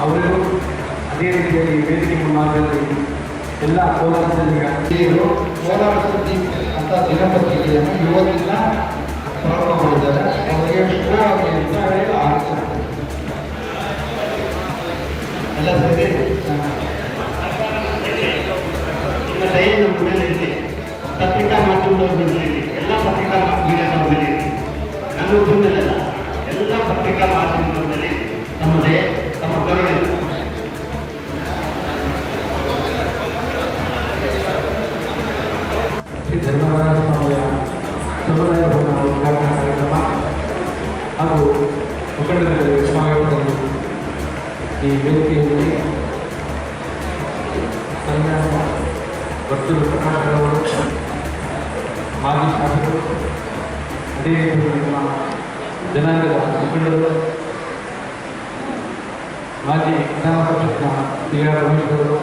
ಅವರಿಗೂ ಅದೇ ರೀತಿಯಲ್ಲಿ ವೇದಿಕೆ ಮುನ್ನಾದಲ್ಲಿ ಎಲ್ಲ ಕೋಲಾರ ಜಿಲ್ಲೆಯ ಕೋಲಾರ ಸುದ್ದಿ ಅಂತ ದಿನಪತ್ರಿಕೆಯನ್ನು ಇವತ್ತಿನ ಪ್ರಾರಂಭ ಮಾಡಿದ್ದಾರೆ ಅವರಿಗೆ ಆಶಿಸ್ತಾರೆ ಎಲ್ಲ ಸೇರಿ ದಯ ನಮ್ಮ ಮೇಲೆ ಎಲ್ಲ ಪತ್ರಿಕಾ ಮೀಡಿಯಾದವ್ರ ಇರಲಿ ನನ್ನ ಪತ್ರಿಕಾ ಮಾಧ್ಯಮದವ್ರ ಮೇಲೆ ತಮ್ಮ ಕರುಣೆ ಧರ್ಮರಾಜ ಸಮುದಾಯ ಹಾಗೂ ಮುಖಂಡರಿಗೆ ಸ್ವಾಗತವನ್ನು ಈ ವೇದಿಕೆಯಲ್ಲಿ ಸಂನ್ಯಾಸ ವರ್ತುಲ ಪ್ರಕಾಶರವರು ಮಾಜಿ ಶಾಸಕರು, ಅದೇ ರೀತಿ ನಮ್ಮ ಜನಾಂಗದ ಮುಖಂಡರು, ಮಾಜಿ ವಿಧಾನ ಪರಿಷತ್ನ ಸಿ ರಮೇಶ್ ಅವರು